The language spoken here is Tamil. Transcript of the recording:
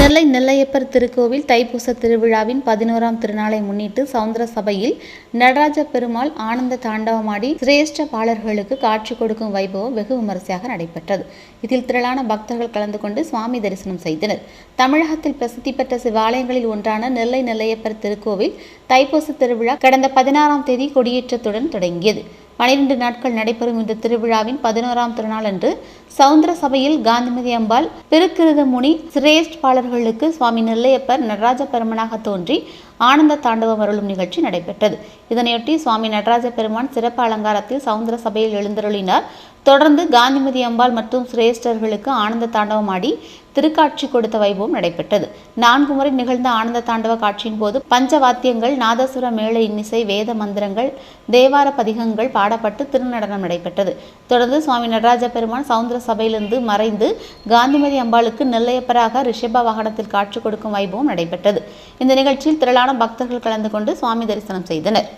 நெல்லை நெல்லையப்பர் திருக்கோவில் தைப்பூச திருவிழாவின் பதினோராம் திருநாளை முன்னிட்டு சவுந்தர சபையில் நடராஜ பெருமாள் ஆனந்த தாண்டவமாடி சிரேஷ்ட பாலர்களுக்கு காட்சி கொடுக்கும் வைபவம் வெகு விமரிசையாக நடைபெற்றது. இதில் திரளான பக்தர்கள் கலந்து கொண்டு சுவாமி தரிசனம் செய்தனர். தமிழகத்தில் பிரசித்தி பெற்ற சிவாலயங்களில் ஒன்றான நெல்லை நெல்லையப்பர் திருக்கோவில் தைப்பூச திருவிழா கடந்த பதினாறாம் தேதி கொடியேற்றத்துடன் தொடங்கியது. பனிரெண்டு நாட்கள் நடைபெறும் இந்த திருவிழாவின் பதினோராம் திருநாள் அன்று சவுந்தர சபையில் காந்திமதி அம்பாள் பெருக்கிருத முனி சிரேஷ்டாளர்களுக்கு சுவாமி நெல்லையப்பர் நடராஜ பெருமனாக தோன்றி ஆனந்த தாண்டவம் அருளும் நிகழ்ச்சி நடைபெற்றது. இதனையொட்டி சுவாமி நடராஜ பெருமான் சிறப்பு அலங்காரத்தில் சவுந்தர சபையில் எழுந்தருளினார் தொடர்ந்து காந்திமதி அம்பாள் மற்றும் சிரேஷ்டர்களுக்கு ஆனந்த தாண்டவம் ஆடி திருக்காட்சி கொடுத்த வைபவம் நடைபெற்றது. நான்கு முறை நிகழ்ந்த ஆனந்த தாண்டவ காட்சியின் போது பஞ்சவாத்தியங்கள் நாதசுர மேள இன்னிசை வேத மந்திரங்கள் தேவார பதிகங்கள் பாடப்பட்டு திருநடனம் நடைபெற்றது. தொடர்ந்து சுவாமி நடராஜ பெருமான் சவுந்தர சபையிலிருந்து மறைந்து காந்திமதி அம்பாளுக்கு நெல்லையப்பராக ரிஷப வாகனத்தில் காட்சி கொடுக்கும் வைபவம் நடைபெற்றது. இந்த நிகழ்ச்சியில் திரளான பக்தர்கள் கலந்து கொண்டு சுவாமி தரிசனம் செய்தனர்.